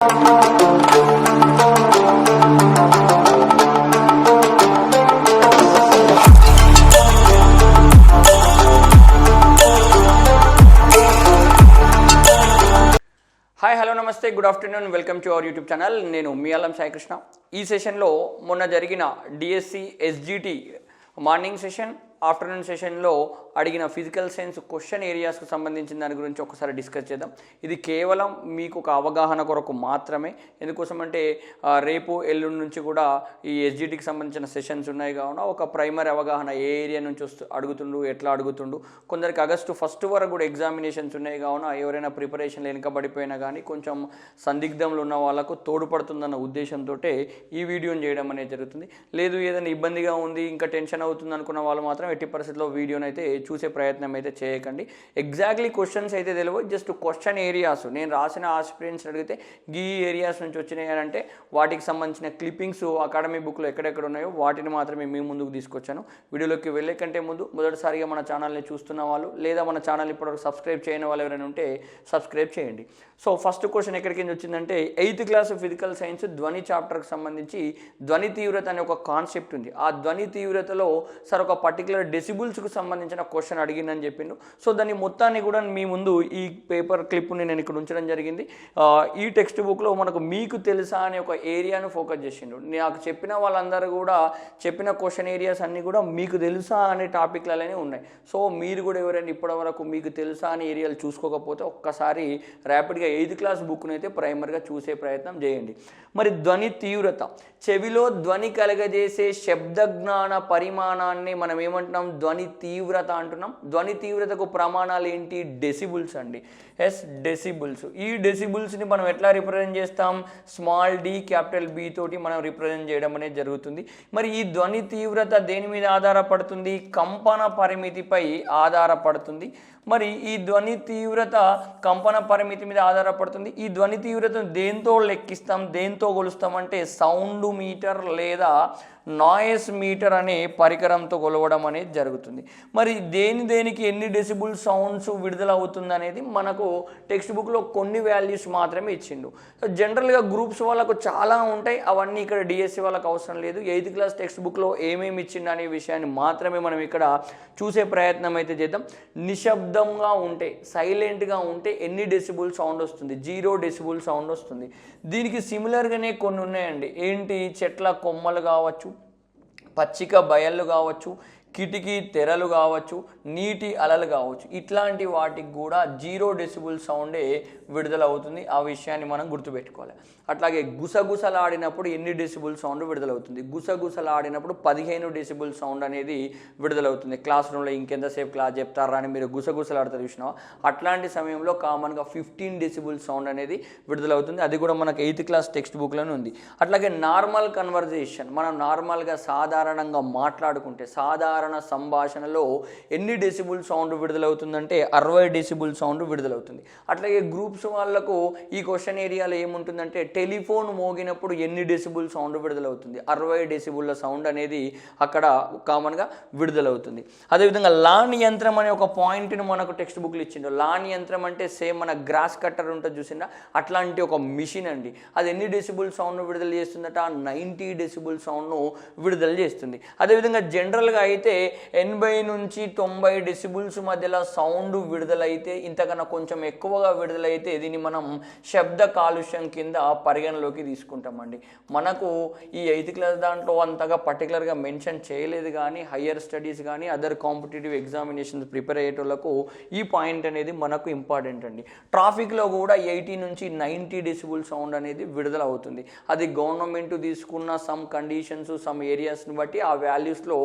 Hi hello namaste good afternoon welcome to our YouTube channel నేను మీ అల్లం సాయికృష్ణ. ఈ సెషన్లో మొన్న జరిగిన DSC SGT morning session afternoon సెషన్లో అడిగిన ఫిజికల్ సైన్స్ క్వశ్చన్ ఏరియాస్కు సంబంధించిన దాని గురించి ఒకసారి డిస్కస్ చేద్దాం. ఇది కేవలం మీకు ఒక అవగాహన కొరకు మాత్రమే. ఎందుకోసం అంటే రేపు ఎల్లుండి నుంచి కూడా ఈ ఎస్జిటికి సంబంధించిన సెషన్స్ ఉన్నాయి కావున ఒక ప్రైమరీ అవగాహన ఏ ఏరియా నుంచి వస్తు అడుగుతుండు ఎట్లా అడుగుతుండు. కొందరికి ఆగస్టు ఫస్ట్ వరకు కూడా ఎగ్జామినేషన్స్ ఉన్నాయి కావున ఎవరైనా ప్రిపరేషన్ వెనుకబడిపోయినా కానీ కొంచెం సందిగ్ధంలో ఉన్న వాళ్ళకు తోడ్పడుతుందన్న ఉద్దేశంతో ఈ వీడియోని చేయడం అనేది జరుగుతుంది. లేదు ఏదైనా ఇబ్బందిగా ఉంది ఇంకా టెన్షన్ అవుతుంది అనుకున్న వాళ్ళు మాత్రం ఎట్టి పరిస్థితుల్లో వీడియోని అయితే చూసే ప్రయత్నం అయితే చేయకండి. ఎగ్జాక్ట్లీ క్వశ్చన్స్ అయితే తెలియవు జస్ట్ క్వశ్చన్ ఏరియాస్ నేను రాసిన ఆస్పిరెంట్స్ అడిగితే ఈ ఏరియాస్ నుంచి వచ్చినాయి అని అంటే వాటికి సంబంధించిన క్లిప్పింగ్స్ అకాడమీ బుక్లో ఎక్కడెక్కడ ఉన్నాయో వాటిని మాత్రమే మీ ముందుకు తీసుకొచ్చాను. వీడియోలోకి వెళ్ళే కంటే ముందు మొదటిసారిగా మన ఛానల్ని చూస్తున్న వాళ్ళు లేదా మన ఛానల్ ఇప్పటివరకు సబ్స్క్రైబ్ చేయని వాళ్ళు ఎవరైనా ఉంటే సబ్స్క్రైబ్ చేయండి. సో ఫస్ట్ క్వశ్చన్ ఎక్కడికి వచ్చిందంటే ఎయిత్ క్లాస్ ఫిజికల్ సైన్స్ ధ్వని చాప్టర్కి సంబంధించి ధ్వని తీవ్రత అనే ఒక కాన్సెప్ట్ ఉంది. ఆ ధ్వని తీవ్రతలో సార్ ఒక పర్టికులర్ డెసిబుల్స్కు సంబంధించిన క్వశ్చన్ అడిగిందని చెప్పిండు. సో దాన్ని మొత్తాన్ని కూడా మీ ముందు ఈ పేపర్ క్లిప్ని నేను ఇక్కడ ఉంచడం జరిగింది. ఈ టెక్స్ట్ బుక్లో మనకు మీకు తెలుసా అనే ఒక ఏరియాను ఫోకస్ చేసిండు. నాకు చెప్పిన వాళ్ళందరూ కూడా చెప్పిన క్వశ్చన్ ఏరియాస్ అన్నీ కూడా మీకు తెలుసా అనే టాపిక్లలోనే ఉన్నాయి. సో మీరు కూడా ఎవరైనా ఇప్పటివరకు మీకు తెలుసా అనే ఏరియాలు చూసుకోకపోతే ఒక్కసారి ర్యాపిడ్గా ఎయిత్ క్లాస్ బుక్ను అయితే ప్రైమర్గా చూసే ప్రయత్నం చేయండి. మరి ధ్వని తీవ్రత. చెవిలో ధ్వని కలగజేసే శబ్ద జ్ఞాన పరిమాణాన్ని మనం ఏమంటాం ఏమంటున్నాం ధ్వని తీవ్రత అంటున్నాం. ధ్వని తీవ్రతకు ప్రమాణాలు ఏంటి? డెసిబుల్స్ అండి. ఎస్ డెసిబుల్స్ ఈ డెసిబుల్స్ని మనం ఎట్లా రిప్రజెంట్ చేస్తాం? స్మాల్ డి క్యాపిటల్ బి తోటి మనం రిప్రజెంట్ చేయడం అనేది జరుగుతుంది. మరి ఈ ధ్వని తీవ్రత దేని మీద ఆధారపడుతుంది? కంపన పరిమితిపై ఆధారపడుతుంది. మరి ఈ ధ్వని తీవ్రత కంపన పరిమితి మీద ఆధారపడుతుంది. ఈ ధ్వని తీవ్రతను దేంతో లెక్కిస్తాం? దేంతో కొలుస్తాం? అంటే సౌండ్ మీటర్ లేదా నాయిస్ మీటర్ అనే పరికరంతో కొలవడం అనేది జరుగుతుంది. మరి దేని దేనికి ఎన్ని డెసిబుల్ సౌండ్స్ విడుదల అవుతుంది అనేది మనకు టెక్స్ట్ బుక్లో కొన్ని వాల్యూస్ మాత్రమే ఇచ్చిండు. జనరల్గా గ్రూప్స్ వాళ్ళకు చాలా ఉంటాయి. అవన్నీ ఇక్కడ డిఎస్సి వాళ్ళకు అవసరం లేదు. ఎయిత్ క్లాస్ టెక్స్ట్ బుక్లో ఏమేమి ఇచ్చిండు అనే విషయాన్ని మాత్రమే మనం ఇక్కడ చూసే ప్రయత్నం అయితే చేద్దాం. నిశ్శబ్దంగా ఉంటే సైలెంట్గా ఉంటే ఎన్ని డెసిబుల్ సౌండ్ వస్తుంది? జీరో డెసిబుల్ సౌండ్ వస్తుంది. దీనికి సిమిలర్గానే కొన్ని ఉన్నాయండి. ఏంటి? చెట్ల కొమ్మలు కావచ్చు పచ్చిక బయళ్ళు కావచ్చు కిటికీ తెరలు కావచ్చు నీటి అలలు కావచ్చు ఇట్లాంటి వాటికి కూడా జీరో డెసిబుల్ సౌండే విడుదలవుతుంది. ఆ విషయాన్ని మనం గుర్తుపెట్టుకోవాలి. అట్లాగే గుసగుసలాడినప్పుడు ఎన్ని డెసిబుల్ సౌండ్ విడుదలవుతుంది? గుసగుసలాడినప్పుడు పదిహేను డెసిబుల్ సౌండ్ అనేది విడుదలవుతుంది. క్లాస్ రూమ్లో ఇంకెంతసేపు క్లాస్ చెప్తారా అని మీరు గుసగుసలాడతారు చూసినావా? అట్లాంటి సమయంలో కామన్గా ఫిఫ్టీన్ డెసిబుల్ సౌండ్ అనేది విడుదలవుతుంది. అది కూడా మనకు ఎయిత్ క్లాస్ టెక్స్ట్ బుక్లోనే ఉంది. అట్లాగే నార్మల్ కన్వర్జేషన్ మనం నార్మల్గా సాధారణంగా మాట్లాడుకుంటే సాధారణ సంభాషణలో ఎన్ని డెసిబుల్ సౌండ్ విడుదలవుతుందంటే అరవై డెసిబుల్ సౌండ్ విడుదలవుతుంది. అట్లాగే గ్రూప్స్ వాళ్ళకు ఈ క్వశ్చన్ ఏరియాలో ఏముంటుందంటే టెలిఫోన్ మోగినప్పుడు ఎన్ని డెసిబుల్ సౌండ్ విడుదలవుతుంది. అరవై డెసిబుల్ల సౌండ్ అనేది అక్కడ కామన్గా విడుదలవుతుంది. అదేవిధంగా లాన్ యంత్రం అనే ఒక పాయింట్ని మనకు టెక్స్ట్ బుక్లు ఇచ్చిండు. లాన్ యంత్రం అంటే సేమ్ మన గ్రాస్ కట్టర్ ఉంటుంది చూసిందా అట్లాంటి ఒక మిషన్ అండి. అది ఎన్ని డెసిబుల్ సౌండ్ విడుదల చేస్తుందట? నైంటీ డెసిబుల్ సౌండ్ను విడుదల చేస్తుంది. అదేవిధంగా జనరల్గా అయితే ఎనభై నుంచి తొంభై డెసిబుల్స్ మధ్యలో సౌండ్ విడుదలైతే ఇంతకన్నా కొంచెం ఎక్కువగా విడుదలైతే దీన్ని మనం శబ్ద కాలుష్యం కింద పరిగణలోకి తీసుకుంటామండి. మనకు ఈ ఎయిత్ క్లాస్ దాంట్లో అంతగా పర్టికులర్గా మెన్షన్ చేయలేదు కానీ హయ్యర్ స్టడీస్ కానీ అదర్ కాంపిటేటివ్ ఎగ్జామినేషన్స్ ప్రిపేర్ అయ్యేటోళ్ళకు ఈ పాయింట్ అనేది మనకు ఇంపార్టెంట్ అండి. ట్రాఫిక్లో కూడా ఎయిటీ నుంచి నైంటీ డెసిబుల్ సౌండ్ అనేది విడుదల అవుతుంది అది గవర్నమెంట్ తీసుకున్న సమ్ కండిషన్స్ సమ్ ఏరియాస్ని బట్టి ఆ వాల్యూస్లో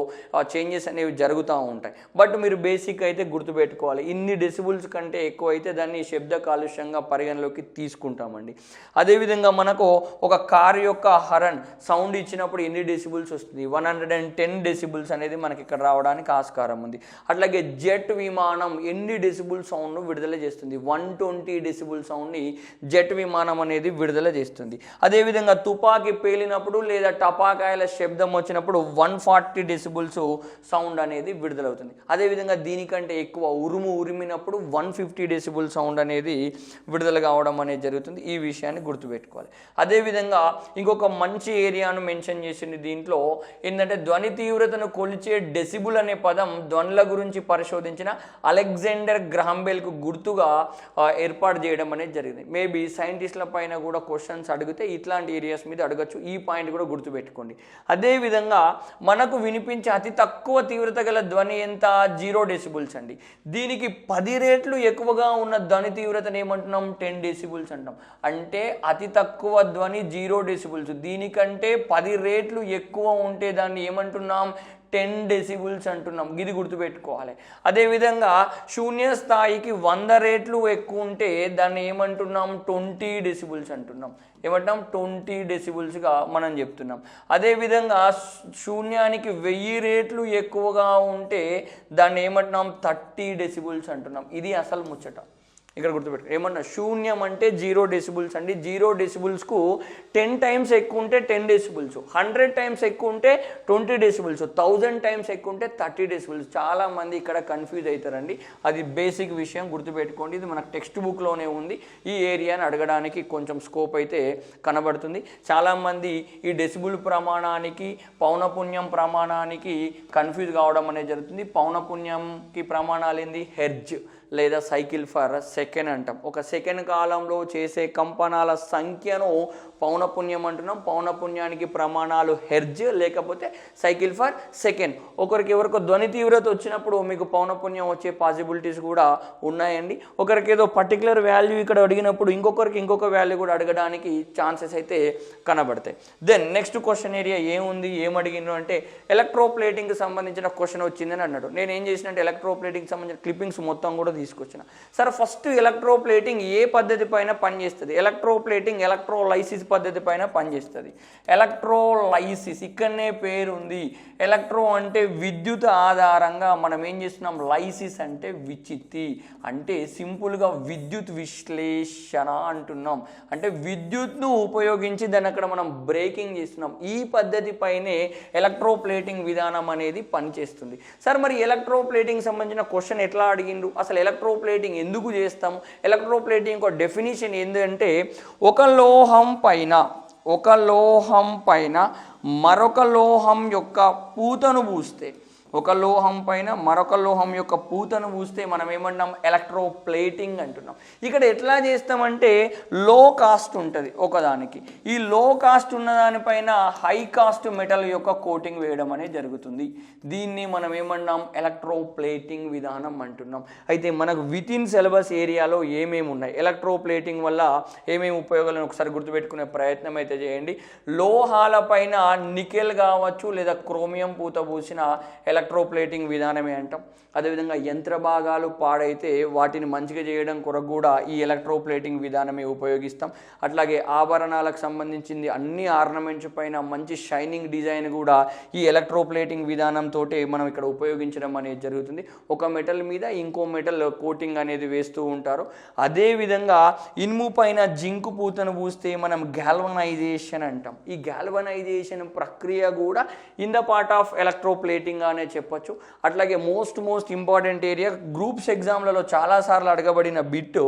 చేంజెస్ అనేవి జరుగుతూ ఉంటాయి. బట్ మీరు బేసిక్ అయితే గుర్తుపెట్టుకోవాలి. ఇన్ని డెసిబుల్స్ కంటే ఎక్కువ అయితే దాన్ని శబ్ద కాలుష్యంగా పరిగణలోకి తీసుకుంటామండి. అదేవిధంగా మనకు ఒక కార్ యొక్క హరన్ సౌండ్ ఇచ్చినప్పుడు ఎన్ని డెసిబుల్స్ వస్తుంది? One hundred and ten decibels అనేది మనకి ఇక్కడ రావడానికి ఆస్కారం ఉంది. అట్లాగే జెట్ విమానం ఎన్ని డెసిబుల్ సౌండ్ను విడుదల చేస్తుంది? వన్ ట్వంటీ డెసిబుల్ సౌండ్ని జెట్ విమానం అనేది విడుదల చేస్తుంది. అదేవిధంగా తుపాకీ పేలినప్పుడు లేదా టపాకాయల శబ్దం వచ్చినప్పుడు వన్ ఫార్టీ డెసిబుల్స్ సౌండ్ అనేది విడుదలవుతుంది. అదేవిధంగా దీనికంటే ఎక్కువ ఉరుము ఉరిమినప్పుడు వన్ ఫిఫ్టీ డెసిబుల్ సౌండ్ అనేది విడుదల కావడం అనేది జరుగుతుంది. ఈ విషయాన్ని గుర్తుపెట్టుకోవాలి. అదేవిధంగా ఇంకొక మంచి ఏరియాను మెన్షన్ చేసింది దీంట్లో ఏంటంటే ధ్వని తీవ్రతను కొలిచే డెసిబుల్ అనే పదం ధ్వనుల గురించి పరిశోధించిన అలెగ్జాండర్ గ్రహంబెల్కు గుర్తుగా ఏర్పాటు చేయడం అనేది జరిగింది. మేబీ సైంటిస్టుల పైన కూడా క్వశ్చన్స్ అడిగితే ఇట్లాంటి ఏరియాస్ మీద అడగచ్చు. ఈ పాయింట్ కూడా గుర్తుపెట్టుకోండి. అదేవిధంగా మనకు వినిపించే అతి తక్కువ తక్కువ తీవ్రత గల ధ్వని ఎంత? జీరో డెసిబుల్స్ అండి. దీనికి పది రేట్లు ఎక్కువగా ఉన్న ధ్వని తీవ్రతను ఏమంటున్నాం? టెన్ డెసిబుల్స్ అంటాం అంటే అతి తక్కువ ధ్వని జీరో డెసిబుల్స్. దీనికంటే పది రేట్లు ఎక్కువ ఉంటే దాన్ని ఏమంటున్నాం? టెన్ డెసిబుల్స్ అంటున్నాం. ఇది గుర్తుపెట్టుకోవాలి. అదేవిధంగా శూన్య స్థాయికి వంద రేట్లు ఎక్కువ ఉంటే దాన్ని ఏమంటున్నాం? ట్వంటీ డెసిబుల్స్ అంటున్నాం. ఏమంటాం ట్వంటీ డెసిబుల్స్గా మనం చెప్తున్నాం. అదేవిధంగా శూన్యానికి వెయ్యి రేట్లు ఎక్కువగా ఉంటే దాన్ని ఏమంటున్నాం? థర్టీ డెసిబుల్స్ అంటున్నాం. ఇది అసలు ముచ్చట. ఇక్కడ గుర్తుపెట్టు ఏమన్నా శూన్యం అంటే జీరో డెసిబుల్స్ అండి. జీరో డెసిబుల్స్కు టెన్ టైమ్స్ ఎక్కువ ఉంటే టెన్ డెసిబుల్స్ హండ్రెడ్ టైమ్స్ ఎక్కువ ఉంటే ట్వంటీ డెసిబుల్స్ థౌజండ్ టైమ్స్ ఎక్కువ ఉంటే థర్టీ డెసిబుల్స్. చాలామంది ఇక్కడ కన్ఫ్యూజ్ అవుతారండి. అది బేసిక్ విషయం గుర్తుపెట్టుకోండి. ఇది మనకు టెక్స్ట్ బుక్లోనే ఉంది. ఈ ఏరియాని అడగడానికి కొంచెం స్కోప్ అయితే కనబడుతుంది. చాలామంది ఈ డెసిబుల్ ప్రమాణానికి పౌనపుణ్యం ప్రమాణానికి కన్ఫ్యూజ్ కావడం అనేది జరుగుతుంది. పౌనపుణ్యంకి ప్రమాణాలు ఏంది? హెర్జ్. లేదా సైకిల్ ఫర్ సెకండ్ అంటాం. ఒక సెకండ్ కాలంలో చేసే కంపనాల సంఖ్యను పౌనపుణ్యం అంటున్నాం. పౌనపుణ్యానికి ప్రమాణాలు హెర్జ్ లేకపోతే సైకిల్ ఫర్ సెకండ్. ఒకరికి ఎవరికో ధ్వని తీవ్రత వచ్చినప్పుడు మీకు పౌనపుణ్యం వచ్చే పాసిబిలిటీస్ కూడా ఉన్నాయండి. ఒకరికి ఏదో పర్టికులర్ వాల్యూ ఇక్కడ అడిగినప్పుడు ఇంకొకరికి ఇంకొక వాల్యూ కూడా అడగడానికి ఛాన్సెస్ అయితే కనబడతాయి. దెన్ నెక్స్ట్ క్వశ్చన్ ఏరియా ఏముంది ఏం అడిగిండ్రు అంటే ఎలక్ట్రోప్లేటింగ్కి సంబంధించిన క్వశ్చన్ వచ్చిందని అన్నాడు. నేను ఏం చేసినంటే ఎలక్ట్రోప్లేటింగ్ సంబంధించిన క్లిప్పింగ్స్ మొత్తం కూడా తీసుకొచ్చిన. సరే ఫస్ట్ ఎలక్ట్రోప్లేటింగ్ ఏ పద్ధతి పైన పనిచేస్తుంది? ఎలక్ట్రోప్లేటింగ్ ఎలక్ట్రోలైసిస్ పద్ధతి పైన పనిచేస్తుంది. ఎలక్ట్రోలైసిస్ ఇక్కడనే పేరు ఉంది ఎలక్ట్రో అంటే విద్యుత్ ఆధారంగా మనం ఏం చేస్తున్నాం? లైసిస్ అంటే విచిత్తి. అంటే సింపుల్గా విద్యుత్ విశ్లేషణ అంటున్నాం. అంటే విద్యుత్ను ఉపయోగించి దాన్ని అక్కడ మనం బ్రేకింగ్ చేస్తున్నాం. ఈ పద్ధతి పైనే ఎలక్ట్రోప్లేటింగ్ విధానం అనేది పనిచేస్తుంది. సార్ మరి ఎలక్ట్రోప్లేటింగ్ సంబంధించిన క్వశ్చన్ ఎట్లా అడిగిండ్రు? అసలు ఎలక్ట్రోప్లేటింగ్ ఎందుకు చేస్తాం ఎలక్ట్రోప్లేటింగ్ ఒక డెఫినేషన్ ఏంటంటే ఒక లోహం పైన ఒక లోహం పైన మరొక లోహం యొక్క పూతను పూస్తే ఒక లోహం పైన మరొక లోహం యొక్క పూతను పూస్తే మనం ఏమంటాం ఎలక్ట్రోప్లేటింగ్ అంటున్నాం. ఇక్కడ ఎట్లా చేస్తామంటే లో కాస్ట్ ఉంటుంది ఒకదానికి. ఈ లో కాస్ట్ ఉన్న దానిపైన హై కాస్ట్ మెటల్ యొక్క కోటింగ్ వేయడం అనేది జరుగుతుంది. దీన్ని మనం ఏమన్నాం ఎలక్ట్రోప్లేటింగ్ విధానం అంటున్నాం. అయితే మనకు విత్ ఇన్ సిలబస్ ఏరియాలో ఏమేమి ఉన్నాయి? ఎలక్ట్రోప్లేటింగ్ వల్ల ఏమేమి ఉపయోగాలను ఒకసారి గుర్తుపెట్టుకునే ప్రయత్నం అయితే చేయండి. లోహాల పైన నికెల్ కావచ్చు లేదా క్రోమియం పూత పూసిన ఎలక్ట్రోప్లేటింగ్ విధానమే అంటాం. అదేవిధంగా యంత్ర భాగాలు పాడైతే వాటిని మంచిగా చేయడం కొరకు కూడా ఈ ఎలక్ట్రోప్లేటింగ్ విధానమే ఉపయోగిస్తాం. అట్లాగే ఆభరణాలకు సంబంధించింది అన్ని ఆర్నమెంట్స్ పైన మంచి షైనింగ్ డిజైన్ కూడా ఈ ఎలక్ట్రోప్లేటింగ్ విధానంతో మనం ఇక్కడ ఉపయోగించడం అనేది జరుగుతుంది. ఒక మెటల్ మీద ఇంకో మెటల్ కోటింగ్ అనేది వేస్తూ ఉంటారు. అదేవిధంగా ఇనుము పైన జింకు పూతను పూస్తే మనం గ్యాల్వనైజేషన్ అంటాం. ఈ గ్యాల్వనైజేషన్ ప్రక్రియ కూడా in the part of electroplating అనే చెప్పొచ్చు. అట్లాగే most most important area groups ఎగ్జామ్లలో చాలాసార్లు అడగబడిన బిట్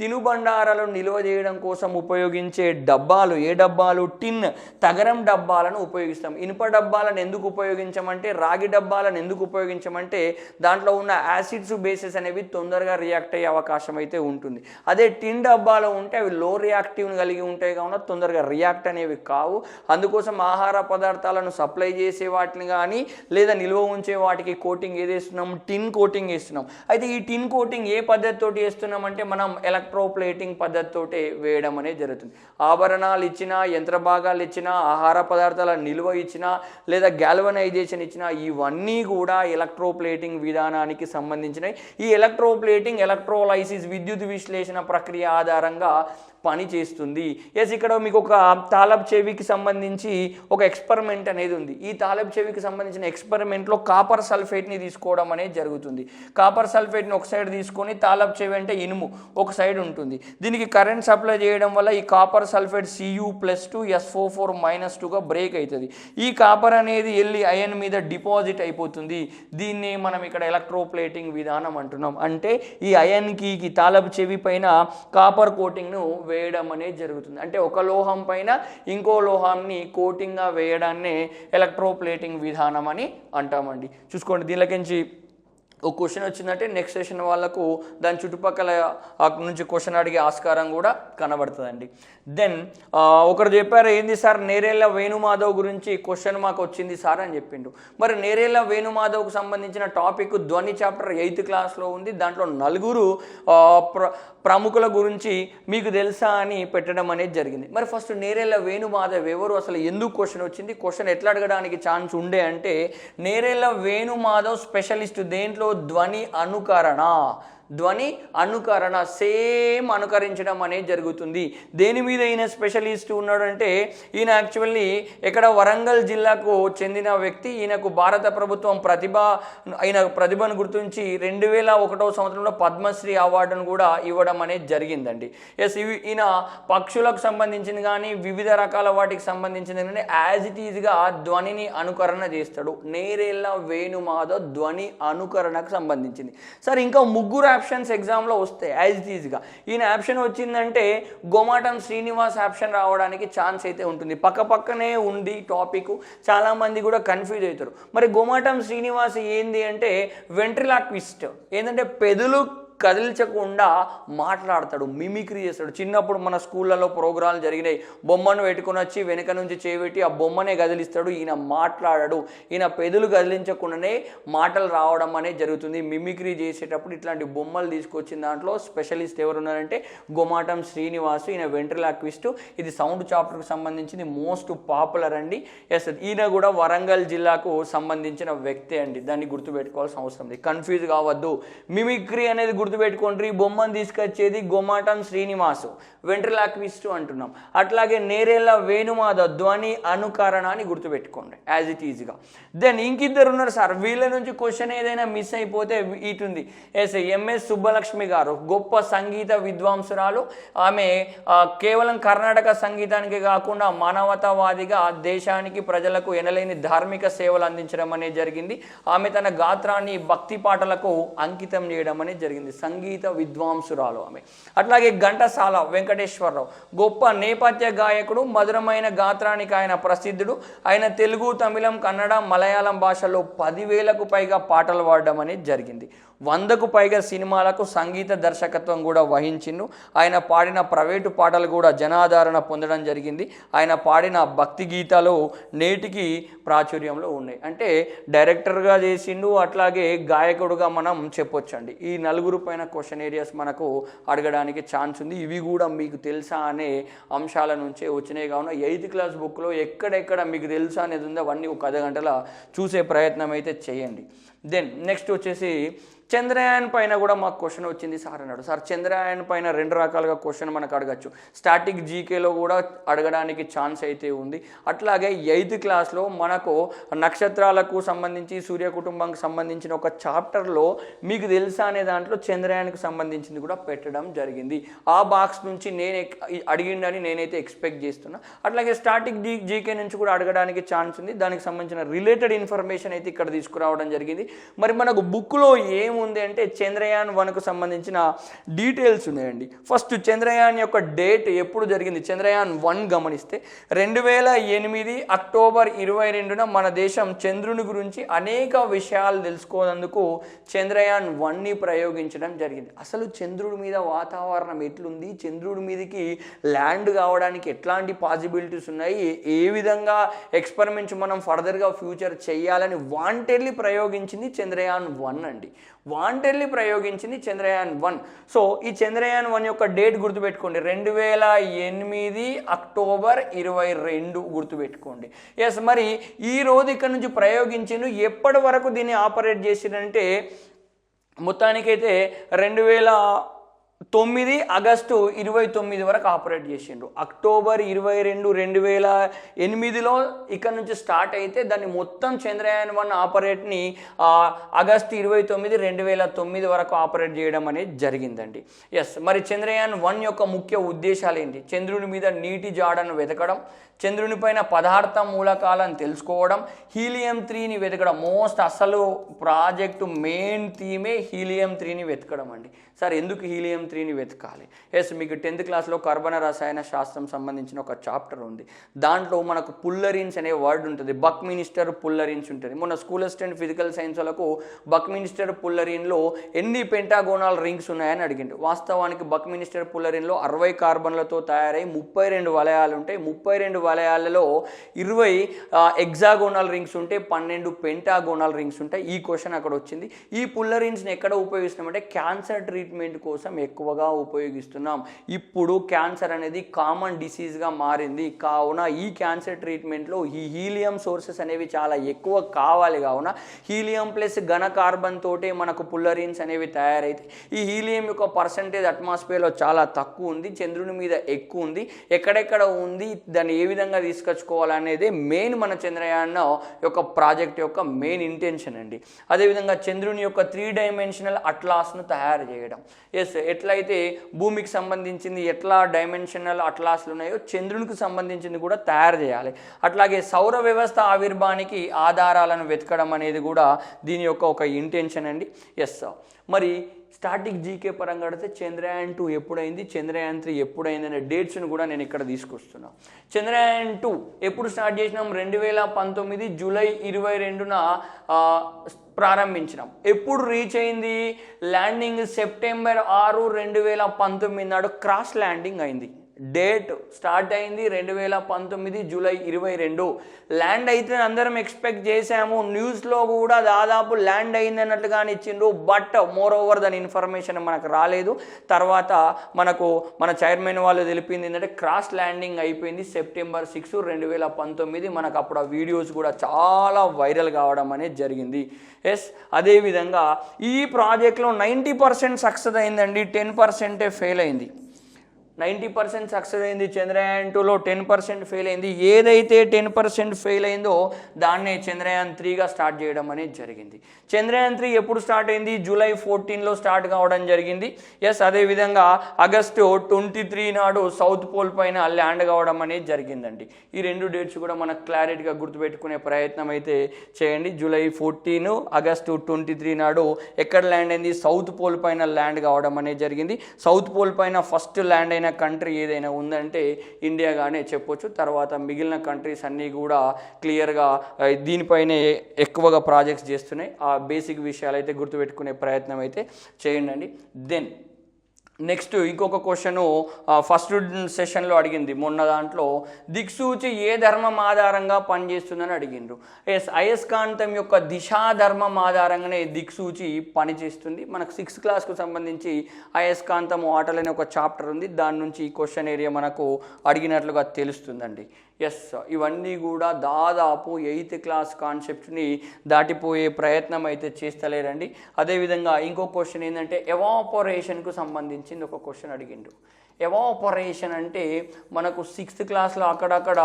తినుబండారాలను నిల్వ చేయడం కోసం ఉపయోగించే డబ్బాలు ఏ డబ్బాలు? టిన్ తగరం డబ్బాలను ఉపయోగిస్తాం. ఇనుప డబ్బాలను ఎందుకు ఉపయోగించమంటే రాగి డబ్బాలను ఎందుకు ఉపయోగించమంటే దాంట్లో ఉన్న యాసిడ్స్ బేసెస్ అనేవి తొందరగా రియాక్ట్ అయ్యే అవకాశం అయితే ఉంటుంది. అదే టిన్ డబ్బాలో ఉంటే అవి లో రియాక్టివ్ని కలిగి ఉంటాయి కావున తొందరగా రియాక్ట్ అనేవి కావు. అందుకోసం ఆహార పదార్థాలను సప్లై చేసే వాటిని కానీ లేదా నిల్వ ఉంచే వాటికి కోటింగ్ ఏది వేస్తున్నాం? టిన్ కోటింగ్ వేస్తున్నాం. అయితే ఈ టిన్ కోటింగ్ ఏ పద్ధతితోటి వేస్తున్నాం అంటే మనం ఎలక్ట్రోప్లేటింగ్ పద్ధతితోటి వేయడం అనేది జరుగుతుంది. ఆభరణాలు ఇచ్చినా యంత్ర భాగాలు ఇచ్చినా ఆహార పదార్థాల నిల్వ ఇచ్చినా లేదా గ్యాల్వనైజేషన్ ఇచ్చినా ఇవన్నీ కూడా ఎలక్ట్రోప్లేటింగ్ విధానానికి సంబంధించినవి. ఈ ఎలక్ట్రోప్లేటింగ్ ఎలక్ట్రోలైసిస్ విద్యుత్ విశ్లేషణ ప్రక్రియ ఆధారంగా పని చేస్తుంది. ఎస్ ఇక్కడ మీకు ఒక తాలబ్ చెవికి సంబంధించి ఒక ఎక్స్పెరిమెంట్ అనేది ఉంది. ఈ తాలబ్ చెవికి సంబంధించిన ఎక్స్పెరిమెంట్లో కాపర్ సల్ఫేట్ని తీసుకోవడం అనేది జరుగుతుంది. కాపర్ సల్ఫేట్ని ఒక సైడ్ తీసుకొని తాలబ్ చెవి అంటే ఇనుము ఒక సైడ్ ఉంటుంది. దీనికి కరెంట్ సప్లై చేయడం వల్ల ఈ copper sulphate CU plus two S four four minus టూగా బ్రేక్ అవుతుంది. ఈ కాపర్ అనేది వెళ్ళి అయన్ మీద డిపాజిట్ అయిపోతుంది. దీన్ని మనం ఇక్కడ ఎలక్ట్రోప్లేటింగ్ విధానం అంటున్నాం. అంటే ఈ అయన్కి ఈ చెవి పైన కాపర్ కోటింగ్ను వేయడం అనేది జరుగుతుంది. అంటే ఒక లోహం పైన ఇంకో లోహాన్ని కోటింగ్గా వేయడాన్నే ఎలక్ట్రోప్లేటింగ్ విధానం అని అంటామండి. చూసుకోండి దీనిలోకించి ఒక క్వశ్చన్ వచ్చిందంటే నెక్స్ట్ సెషన్ వాళ్ళకు దాని చుట్టుపక్కల నుంచి క్వశ్చన్ అడిగే ఆస్కారం కూడా కనబడుతుందండి. దెన్ ఒకరు చెప్పారు ఏంది సార్ నేరేళ్ళ వేణుమాధవ్ గురించి క్వశ్చన్ మాకు వచ్చింది సార్ అని చెప్పిండు. మరి నేరేళ్ళ వేణుమాధవ్కు సంబంధించిన టాపిక్ ధ్వని చాప్టర్ ఎయిత్ క్లాస్లో ఉంది. దాంట్లో నలుగురు ప్ర ప్రముఖుల గురించి మీకు తెలుసా అని పెట్టడం అనేది జరిగింది. మరి ఫస్ట్ నేరేళ్ళ వేణుమాధవ్ ఎవరు? అసలు ఎందుకు క్వశ్చన్ వచ్చింది? క్వశ్చన్ ఎట్లా అడగడానికి ఛాన్స్ ఉండే అంటే నేరేళ్ళ వేణుమాధవ్ స్పెషలిస్ట్ దేంట్లో ధ్వని అనుకరణ. ధ్వని అనుకరణ సేమ్ అనుకరించడం అనేది జరుగుతుంది. దేని మీద ఈయన స్పెషలిస్ట్ ఉన్నాడంటే ఈయన యాక్చువల్లీ ఇక్కడ వరంగల్ జిల్లాకు చెందిన వ్యక్తి ఈయనకు భారత ప్రభుత్వం ప్రతిభ ఆయన ప్రతిభను గుర్తించి రెండు వేల ఒకటో సంవత్సరంలో పద్మశ్రీ అవార్డును కూడా ఇవ్వడం అనేది జరిగిందండి. ఎస్ ఇవి ఈయన పక్షులకు సంబంధించింది కానీ వివిధ రకాల వాటికి సంబంధించింది కానీ యాజ్ ఇట్ ఈజ్గా ధ్వనిని అనుకరణ చేస్తాడు. నేరేళ్ళ వేణుమాధవ్ ధ్వని అనుకరణకు సంబంధించింది. సరే ఇంకా ముగ్గురు ఆప్షన్స్ ఎగ్జామ్లో వస్తాయి యాజ్ ఇట్ ఈజ్గా ఈయన ఆప్షన్ వచ్చిందంటే గోమాటం శ్రీనివాస్ ఆప్షన్ రావడానికి ఛాన్స్ అయితే ఉంటుంది. పక్క పక్కనే ఉంది టాపిక్ చాలామంది కూడా కన్ఫ్యూజ్ అవుతారు. మరి గోమాటం శ్రీనివాస్ ఏంది అంటే వెంట్రిలాక్విస్ట్ ఏంటంటే పెదులు కదిల్చకుండా మాట్లాడతాడు మిమిక్రీ చేస్తాడు. చిన్నప్పుడు మన స్కూళ్ళలో ప్రోగ్రాంలు జరిగినాయి. బొమ్మను పెట్టుకుని వచ్చి వెనుక నుంచి చేపెట్టి ఆ బొమ్మనే కదిలిస్తాడు. ఈయన మాట్లాడాడు. ఈయన పెదులు కదిలించకుండానే మాటలు రావడం అనేది జరుగుతుంది. మిమిక్రీ చేసేటప్పుడు ఇట్లాంటి బొమ్మలు తీసుకొచ్చిన దాంట్లో స్పెషలిస్ట్ ఎవరు ఉన్నారంటే శ్రీనివాసు ఈయన వెంట్రిలాక్విస్ట్ ఇది సౌండ్ చాప్టర్కి సంబంధించింది. మోస్ట్ పాపులర్ అండి. ఎస్ ఈయన కూడా వరంగల్ జిల్లాకు సంబంధించిన వ్యక్తే అండి. దాన్ని గుర్తుపెట్టుకోవాల్సిన అవసరం ఉంది కన్ఫ్యూజ్ కావద్దు. మిమిక్రీ అనేది గుర్తుపెట్టుకోండి ఈ బొమ్మను తీసుకొచ్చేది గొమాటం శ్రీనివాసు వెంట్రిలాక్విస్ట్ అంటున్నాం. అట్లాగే నేరేళ్ళ వేణుమాధ ధ్వని అనుకరణ అని గుర్తుపెట్టుకోండి యాజ్ ఇట్ ఈజ్గా దెన్ ఇంకిద్దరు ఉన్నారు సార్ వీళ్ళ నుంచి క్వశ్చన్ ఏదైనా మిస్ అయిపోతే ఇటుంది. ఎస్ ఎంఎస్ సుబ్బలక్ష్మి గారు గొప్ప సంగీత విద్వాంసురాలు. ఆమె కేవలం కర్ణాటక సంగీతానికి కాకుండా మానవతావాదిగా దేశానికి ప్రజలకు ఎనలేని ధార్మిక సేవలు అందించడం అనేది జరిగింది. ఆమె తన గాత్రాన్ని భక్తి పాటలకు అంకితం చేయడం అనేది జరిగింది సంగీత విద్వాంసురాలు ఆమె. అట్లాగే ఘంటసాల వెంకటేశ్వరరావు. గొప్ప నేపథ్య గాయకుడు మధురమైన గాత్రానికి ఆయన ప్రసిద్ధుడు. ఆయన తెలుగు తమిళం కన్నడ మలయాళం భాషల్లో పదివేలకు పైగా పాటలు పాడడం అనేది జరిగింది. వందకు పైగా సినిమాలకు సంగీత దర్శకత్వం కూడా వహించిండు. ఆయన పాడిన ప్రైవేటు పాటలు కూడా జనాదరణ పొందడం జరిగింది. ఆయన పాడిన భక్తి గీతాలు నేటికి ప్రాచుర్యంలో ఉన్నాయి. అంటే డైరెక్టర్గా చేసిండు అట్లాగే గాయకుడుగా మనం చెప్పొచ్చండి. ఈ నలుగురు పైన క్వశ్చన్ ఏరియాస్ మనకు అడగడానికి ఛాన్స్ ఉంది. ఇవి కూడా మీకు తెలుసా అనే అంశాల నుంచే వచ్చినాయి. కావున ఎయిత్ క్లాస్ బుక్లో ఎక్కడెక్కడ మీకు తెలుసా అనేది ఉందో అవన్నీ ఒక అర్ధ గంటల చూసే ప్రయత్నం అయితే చేయండి. దెన్ నెక్స్ట్ వచ్చేసి చంద్రయాన్ పైన కూడా మాకు క్వశ్చన్ వచ్చింది సార్ అన్నాడు. సార్ చంద్రయాన్ పైన రెండు రకాలుగా క్వశ్చన్ మనకు అడగచ్చు. స్టాటిక్ జీకేలో కూడా అడగడానికి ఛాన్స్ అయితే ఉంది. అట్లాగే ఎయిత్ క్లాస్లో మనకు నక్షత్రాలకు సంబంధించి సూర్య కుటుంబంకి సంబంధించిన ఒక చాప్టర్లో మీకు తెలుసా అనే దాంట్లో చంద్రయాన్కి సంబంధించింది కూడా పెట్టడం జరిగింది. ఆ బాక్స్ నుంచి నేను అడిగిండని నేనైతే ఎక్స్పెక్ట్ చేస్తున్నా. అట్లాగే స్టాటిక్ జీ జీకే నుంచి కూడా అడగడానికి ఛాన్స్ ఉంది. దానికి సంబంధించిన రిలేటెడ్ ఇన్ఫర్మేషన్ అయితే ఇక్కడ తీసుకురావడం జరిగింది. మరి మనకు బుక్లో ఏం ఏముంది అంటే చంద్రయాన్ వన్కు సంబంధించిన డీటెయిల్స్ ఉన్నాయండి. ఫస్ట్ చంద్రయాన్ యొక్క డేట్ ఎప్పుడు జరిగింది? చంద్రయాన్ వన్ గమనిస్తే రెండు వేల ఎనిమిది అక్టోబర్ ఇరవై రెండున మన దేశం చంద్రుని గురించి అనేక విషయాలు తెలుసుకోనందుకు చంద్రయాన్ వన్ని ప్రయోగించడం జరిగింది. అసలు చంద్రుడి మీద వాతావరణం ఎట్లుంది? చంద్రుడి మీదకి ల్యాండ్ కావడానికి ఎట్లాంటి పాసిబిలిటీస్ ఉన్నాయి? ఏ- విధంగా ఎక్స్పెరిమెంట్స్ మనం ఫర్దర్గా ఫ్యూచర్ చేయాలని వాంటెడ్లీ ప్రయోగించింది చంద్రయాన్ వన్ అండి. వాంటెడ్లీ ప్రయోగించింది చంద్రయాన్ వన్. సో ఈ చంద్రయాన్ వన్ యొక్క డేట్ గుర్తుపెట్టుకోండి. రెండు వేల ఎనిమిది అక్టోబర్ ఇరవై రెండు గుర్తుపెట్టుకోండి. ఎస్ మరి ఈ రోజు ఇక్కడ నుంచి ప్రయోగించిండు. ఎప్పటి వరకు దీన్ని ఆపరేట్ చేసిందంటే మొత్తానికైతే రెండు వేల తొమ్మిది ఆగస్టు ఇరవై తొమ్మిది వరకు ఆపరేట్ చేసిండ్రు. అక్టోబర్ ఇరవై రెండు రెండు వేల ఎనిమిదిలో ఇక్కడ నుంచి స్టార్ట్ అయితే దాన్ని మొత్తం చంద్రయాన్ వన్ ఆపరేట్ని ఆగస్టు ఇరవై తొమ్మిది రెండు వేల తొమ్మిది వరకు ఆపరేట్ చేయడం అనేది జరిగిందండి. ఎస్ మరి చంద్రయాన్ వన్ యొక్క ముఖ్య ఉద్దేశాలు ఏంటి? చంద్రుని మీద నీటి జాడను వెతకడం చంద్రుని పైన పదార్థ మూలకాలను తెలుసుకోవడం హీలియం త్రీని వెతకడం మోస్ట్ అసలు ప్రాజెక్టు మెయిన్ థీమే హీలియం త్రీని వెతకడం అండి. సార్ ఎందుకు హీలియం త్రీని వెతకాలి. ఎస్ మీకు టెన్త్ క్లాస్లో కర్బన రసాయన శాస్త్రం సంబంధించిన ఒక చాప్టర్ ఉంది. దాంట్లో మనకు పుల్లరిన్స్ అనే వర్డ్ ఉంటుంది. బక్ మినిస్టర్ పుల్లరిన్స్ ఉంటుంది. మొన్న స్కూల్ అసిస్టెంట్ ఫిజికల్ సైన్స్ వాళ్ళకు బక్ మినిస్టర్ పుల్లరిన్లో ఎన్ని పెంటాగోనాల్ రింగ్స్ ఉన్నాయని అడిగిండు. వాస్తవానికి బక్ మినిస్టర్ పుల్లరిన్లో అరవై కార్బన్లతో తయారై ముప్పై రెండు వలయాలు ఉంటాయి. ముప్పై రెండు వలయాలలో ఇరవై ఎగ్జాగోనల్ రింగ్స్ ఉంటే పన్నెండు పెంటాగోనల్ రింగ్స్ ఉంటాయి. ఈ క్వశ్చన్ అక్కడ వచ్చింది. ఈ పుల్లరిన్స్ని ఎక్కడ ఉపయోగిస్తున్నామంటే క్యాన్సర్ ట్రీట్మెంట్ కోసం ఎక్కువగా ఉపయోగిస్తున్నాం. ఇప్పుడు క్యాన్సర్ అనేది కామన్ డిసీజ్గా మారింది. కావున ఈ క్యాన్సర్ ట్రీట్మెంట్లో ఈ హీలియం సోర్సెస్ అనేవి చాలా ఎక్కువ కావాలి. కావున హీలియం ప్లస్ ఘన కార్బన్ తోటే మనకు పుల్లరీన్స్ అనేవి తయారైతే ఈ హీలియం యొక్క పర్సంటేజ్ అట్మాస్ఫియర్లో చాలా తక్కువ ఉంది. చంద్రుని మీద ఎక్కువ ఉంది. ఎక్కడెక్కడ ఉంది? దాన్ని ఏ విధంగా తీసుకొచ్చుకోవాలనేది మెయిన్ మన చంద్రయాన యొక్క ప్రాజెక్ట్ యొక్క మెయిన్ ఇంటెన్షన్ అండి. అదేవిధంగా చంద్రుని యొక్క త్రీ డైమెన్షనల్ అట్లాస్ను తయారు చేయడం. ఎస్ ఎట్లయితే భూమికి సంబంధించింది ఎట్లా డైమెన్షనల్ అట్లాస్లు ఉన్నాయో చంద్రునికి సంబంధించింది కూడా తయారు చేయాలి. అట్లాగే సౌర వ్యవస్థ ఆవిర్భానికి ఆధారాలను వెతకడం అనేది కూడా దీని యొక్క ఒక ఇంటెన్షన్ అండి. ఎస్ మరి స్టాటిక్ జీకే పరంగా అడితే చంద్రయాన్ టూ ఎప్పుడైంది? చంద్రయాన్ త్రీ ఎప్పుడైంది అనే డేట్స్ని కూడా నేను ఇక్కడ తీసుకొస్తున్నా. చంద్రయాన్ టూ ఎప్పుడు స్టార్ట్ చేసినాం? రెండు వేల పంతొమ్మిది జూలై ఇరవై రెండున ప్రారంభించినాం. ఎప్పుడు రీచ్ అయింది? ల్యాండింగ్ సెప్టెంబర్ ఆరు రెండు వేల పంతొమ్మిది నాడు క్రాస్ ల్యాండింగ్ అయింది. డేట్ స్టార్ట్ అయింది రెండు వేల పంతొమ్మిది జూలై ఇరవై రెండు. ల్యాండ్ అయితే అందరం ఎక్స్పెక్ట్ చేసాము న్యూస్లో కూడా దాదాపు ల్యాండ్ అయింది అన్నట్లుగానే ఇచ్చిండ్రు. బట్ మోర్ ఓవర్ దాని ఇన్ఫర్మేషన్ మనకు రాలేదు. తర్వాత మనకు మన చైర్మన్ వాళ్ళు తెలిపింది ఏంటంటే క్రాస్ ల్యాండింగ్ అయిపోయింది సెప్టెంబర్ సిక్స్ రెండు వేల పంతొమ్మిది. మనకు అప్పుడు ఆ వీడియోస్ కూడా చాలా వైరల్ కావడం అనేది జరిగింది. ఎస్ అదేవిధంగా ఈ ప్రాజెక్ట్లో నైంటీ పర్సెంట్ సక్సెస్ అయిందండి. టెన్ పర్సెంటే ఫెయిల్ అయింది. నైంటీ పర్సెంట్ సక్సెస్ అయింది చంద్రయాన్ టూలో టెన్ పర్సెంట్ ఫెయిల్ అయింది. ఏదైతే టెన్ పర్సెంట్ ఫెయిల్ అయిందో దాన్నే చంద్రయాన్ త్రీగా స్టార్ట్ చేయడం అనేది జరిగింది. చంద్రయాన్ త్రీ ఎప్పుడు స్టార్ట్ అయింది? జూలై ఫోర్టీన్లో స్టార్ట్ కావడం జరిగింది. ఎస్ అదేవిధంగా ఆగస్టు ట్వంటీ త్రీ నాడు సౌత్ పోల్ పైన ల్యాండ్ కావడం అనేది జరిగిందండి. ఈ రెండు డేట్స్ కూడా మనకు క్లారిటీగా గుర్తుపెట్టుకునే ప్రయత్నం అయితే చేయండి. July fourteen August twenty three నాడు ఎక్కడ ల్యాండ్ అయింది? సౌత్ పోల్ పైన ల్యాండ్ కావడం అనేది జరిగింది. సౌత్ పోల్ పైన ఫస్ట్ ల్యాండ్ అయిన కంట్రీ ఏదైనా ఉందంటే ఇండియాగానే చెప్పొచ్చు. తర్వాత మిగిలిన కంట్రీస్ అన్నీ కూడా క్లియర్గా దీనిపైనే ఎక్కువగా ప్రాజెక్ట్స్ చేస్తున్నాయి. ఆ బేసిక్ విషయాలు అయితే గుర్తుపెట్టుకునే ప్రయత్నం అయితే చేయండి. దెన్ నెక్స్ట్ ఇంకొక క్వశ్చన్ ఫస్ట్ సెషన్లో అడిగింది. మొన్న దాంట్లో దిక్సూచి ఏ ధర్మం ఆధారంగా పనిచేస్తుందని అడిగిండ్రు? ఎస్ అయస్కాంతం యొక్క దిశా ధర్మం ఆధారంగానే దిక్సూచి పనిచేస్తుంది. మనకు సిక్స్త్ క్లాస్కు సంబంధించి అయస్కాంతం ఆటలనే ఒక చాప్టర్ ఉంది. దాని నుంచి ఈ క్వశ్చన్ ఏరియా మనకు అడిగినట్లుగా తెలుస్తుందండి. ఎస్ ఇవన్నీ కూడా దాదాపు ఎయిత్ క్లాస్ కాన్సెప్ట్ని దాటిపోయే ప్రయత్నం అయితే చేస్తలేరండి. అదేవిధంగా ఇంకో క్వశ్చన్ ఏంటంటే ఎవాపరేషన్కు సంబంధించింది ఒక క్వశ్చన్ అడిగిండు. ఎవాపరేషన్ అంటే మనకు సిక్స్త్ క్లాస్లో అక్కడక్కడ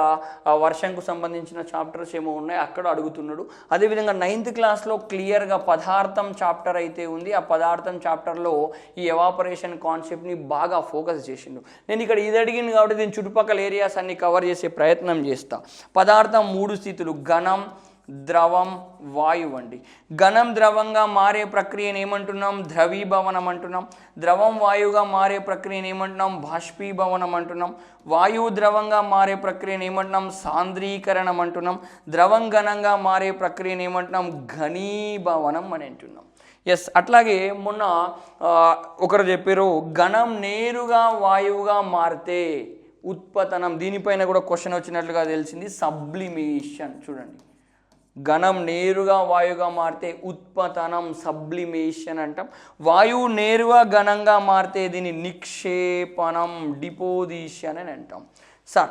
ఆ వర్షంకు సంబంధించిన చాప్టర్స్ ఏమో ఉన్నాయి అక్కడ అడుగుతున్నాడు. అదేవిధంగా నైన్త్ క్లాస్లో క్లియర్గా పదార్థం చాప్టర్ అయితే ఉంది ఆ పదార్థం చాప్టర్లో ఈ ఎవాపరేషన్ కాన్సెప్ట్ని బాగా ఫోకస్ చేసిండు. నేను ఇక్కడ ఇది అడిగింది కాబట్టి దీని చుట్టుపక్కల ఏరియాస్ అన్ని కవర్ చేసే ప్రయత్నం చేస్తా. పదార్థం మూడు స్థితులు ఘనం ద్రవం వాయువు అండి. ఘనం ద్రవంగా మారే ప్రక్రియను ఏమంటున్నాం? ద్రవీభవనం అంటున్నాం. ద్రవం వాయువుగా మారే ప్రక్రియను ఏమంటున్నాం? బాష్పీభవనం అంటున్నాం. వాయువు ద్రవంగా మారే ప్రక్రియను ఏమంటున్నాం? సాంద్రీకరణం అంటున్నాం. ద్రవం ఘనంగా మారే ప్రక్రియను ఏమంటున్నాం? ఘనీభవనం అని అంటున్నాం. ఎస్ అట్లాగే మొన్న ఒకరు చెప్పారు ఘనం నేరుగా వాయువుగా మారితే ఉత్పతనం దీనిపైన కూడా క్వశ్చన్ వచ్చినట్లుగా తెలిసింది సబ్లిమేషన్. చూడండి. ఘనం నేరుగా వాయువుగా మారితే ఉత్పతనం సబ్లిమేషన్ అంటాం. వాయువు నేరుగా ఘనంగా మారితే దీన్ని నిక్షేపణం డిపోజిషన్ అని అంటాం. సార్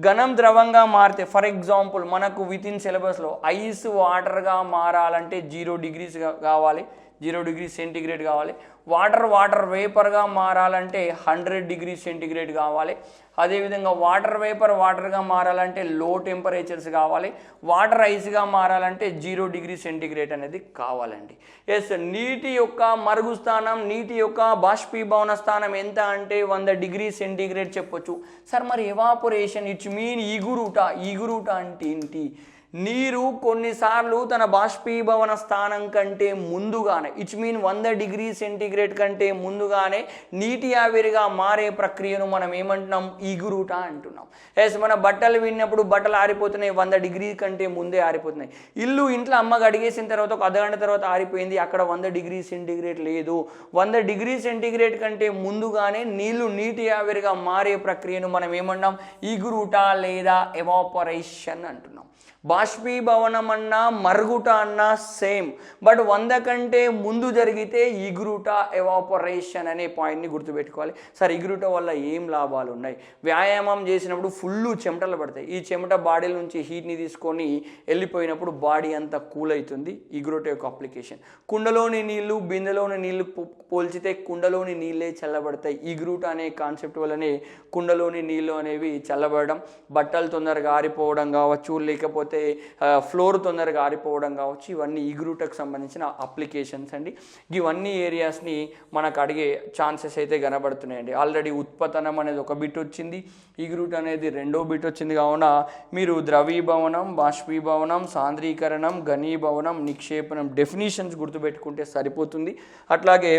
ఘనం ద్రవంగా మారితే ఫర్ ఎగ్జాంపుల్ మనకు విత్ ఇన్ సిలబస్లో ఐస్ వాటర్గా మారాలంటే జీరో డిగ్రీస్ కావాలి జీరో డిగ్రీ సెంటిగ్రేడ్ కావాలి. వాటర్ వాటర్ వేపర్గా మారాలంటే హండ్రెడ్ డిగ్రీ సెంటిగ్రేడ్ కావాలి. అదేవిధంగా వాటర్ వేపర్ వాటర్గా మారాలంటే లో టెంపరేచర్స్ కావాలి. వాటర్ ఐస్గా మారాలంటే జీరో డిగ్రీ సెంటిగ్రేడ్ అనేది కావాలండి. ఎస్ నీటి యొక్క మరుగు స్థానం నీటి యొక్క బాష్పీభవన స్థానం ఎంత అంటే వంద డిగ్రీ సెంటిగ్రేడ్ చెప్పొచ్చు. సార్ మరి ఎవాపొరేషన్ ఇట్స్ మీన్ ఈగురుట ఈగురుట అంటే ఏంటి? నీరు కొన్నిసార్లు తన బాష్పీభవన స్థానం కంటే ముందుగానే ఇట్స్ మీన్ వంద డిగ్రీ సెంటీగ్రేడ్ కంటే ముందుగానే నీటి ఆవిరిగా మారే ప్రక్రియను మనం ఏమంటున్నాం? ఈగురుట అంటున్నాం. ఎస్ మన బట్టలు విన్నప్పుడు బట్టలు ఆరిపోతున్నాయి వంద డిగ్రీ కంటే ముందే ఆరిపోతున్నాయి. ఇల్లు ఇంట్లో అమ్మ గడిగేసిన తర్వాత ఒక అర్ధగంట తర్వాత ఆరిపోయింది అక్కడ వంద డిగ్రీ సెంటీగ్రేడ్ లేదు. వంద డిగ్రీ సెంటీగ్రేడ్ కంటే ముందుగానే నీళ్ళు నీటి ఆవిరిగా మారే ప్రక్రియను మనం ఏమన్నాం ఈగురుట లేదా ఎవాపరేషన్ అంటున్నాం. బాష్పీభవనం అన్నా మరుగుట అన్నా సేమ్. బట్ వంద కంటే ముందు జరిగితే ఇగురుట ఎవాపరేషన్ అనే పాయింట్ని గుర్తుపెట్టుకోవాలి. సార్ ఇగురుట వల్ల ఏం లాభాలు ఉన్నాయి? వ్యాయామం చేసినప్పుడు ఫుల్ చెమటలు పడతాయి. ఈ చెమట బాడీ నుంచి హీట్ని తీసుకొని వెళ్ళిపోయినప్పుడు బాడీ అంతా కూల్ అవుతుంది. ఇగురుట యొక్క అప్లికేషన్. కుండలోని నీళ్ళు బిందెలోని నీళ్ళు పో- పోల్చితే కుండలోని నీళ్ళే చల్లబడతాయి. ఇగురుట అనే కాన్సెప్ట్ వల్లనే కుండలోని నీళ్ళు అనేవి చల్లబడడం బట్టలు తొందరగా ఆరిపోవడం కావచ్చు లేకపోతే లేకపోతే ఫ్లోర్ తొందరగా ఆరిపోవడం కావచ్చు ఇవన్నీ ఈగ్రూటకు సంబంధించిన అప్లికేషన్స్ అండి. ఇవన్నీ ఏరియాస్ని మనకు అడిగే ఛాన్సెస్ అయితే కనబడుతున్నాయండి. ఆల్రెడీ ఉత్పతనం అనేది ఒక బిట్ వచ్చింది. ఈగ్రూట్ అనేది రెండో బిట్ వచ్చింది. కావున మీరు ద్రవీభవనం బాష్పీభవనం సాంద్రీకరణం ఘనీభవనం నిక్షేపణం డెఫినేషన్స్ గుర్తుపెట్టుకుంటే సరిపోతుంది. అట్లాగే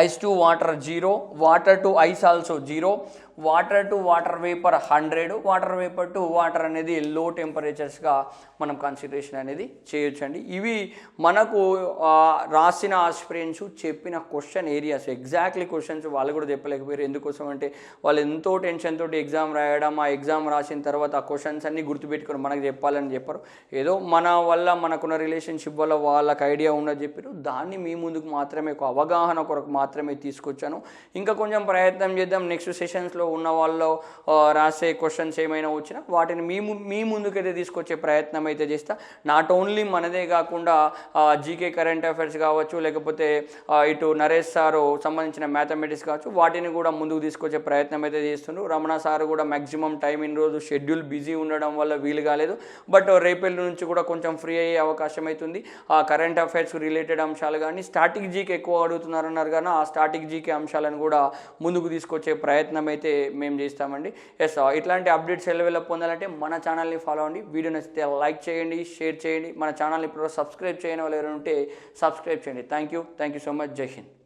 ice to water zero water to ice also zero water to water vapour hundred water vapour to water అనేది లో టెంపరేచర్స్గా మనం కన్సిడరేషన్ అనేది చేయొచ్చండి. ఇవి మనకు రాసిన ఆస్పిరెంట్స్ చెప్పిన క్వశ్చన్ ఏరియాస్ ఎగ్జాక్ట్లీ క్వశ్చన్స్ వాళ్ళు కూడా చెప్పలేకపోయారు. ఎందుకోసం అంటే వాళ్ళు ఎంతో టెన్షన్ తోటి ఎగ్జామ్ రాయడం ఆ ఎగ్జామ్ రాసిన తర్వాత ఆ క్వశ్చన్స్ అన్ని గుర్తుపెట్టుకొని మనకు చెప్పాలని చెప్పారు. ఏదో మన వల్ల మనకున్న రిలేషన్షిప్ వల్ల వాళ్ళకి ఐడియా ఉన్నది చెప్పారు. దాన్ని మీ ముందుకు మాత్రమే ఒక అవగాహన కొరకు మాత్రమే తీసుకొచ్చాను. ఇంకా కొంచెం ప్రయత్నం చేద్దాం. నెక్స్ట్ సెషన్స్లో ఉన్న వాళ్ళు రాసే క్వశ్చన్స్ ఏమైనా వచ్చినా వాటిని మీ మీ ముందుకైతే తీసుకొచ్చే ప్రయత్నం అయితే చేస్తా. నాట్ ఓన్లీ మనదే కాకుండా జీకే కరెంట్ అఫైర్స్ కావచ్చు లేకపోతే ఇటు నరేష్ సారు సంబంధించిన మ్యాథమెటిక్స్ కావచ్చు వాటిని కూడా ముందుకు తీసుకొచ్చే ప్రయత్నం అయితే చేస్తుండ్రు. రమణ సార్ కూడా మ్యాక్సిమం టైం ఇన్ రోజు షెడ్యూల్ బిజీ ఉండడం వల్ల వీలు కాలేదు. బట్ రేపెల్లి నుంచి కూడా కొంచెం ఫ్రీ అయ్యే అవకాశం అవుతుంది ఆ కరెంట్ అఫైర్స్ రిలేటెడ్ అంశాలు కానీ స్టాటిక్ జీకే ఎక్కువ అడుగుతున్నారన్నారు కానీ ఆ స్టాటిక్ జీకే అంశాలను కూడా ముందుకు తీసుకొచ్చే ప్రయత్నం అయితే మేము చేస్తామండి. ఎస్ ఇట్లాంటి అప్డేట్స్ ఎల్లవేళ పొందాలంటే మన ఛానల్ని ఫాలో అవ్వండి. వీడియో నచ్చితే లైక్ చేయండి షేర్ చేయండి. మన ఛానల్ని ఇప్పుడు సబ్స్క్రైబ్ చేయని వాళ్ళు ఎవరైనా ఉంటే సబ్స్క్రైబ్ చేయండి. Thank you thank you so much Jai Hind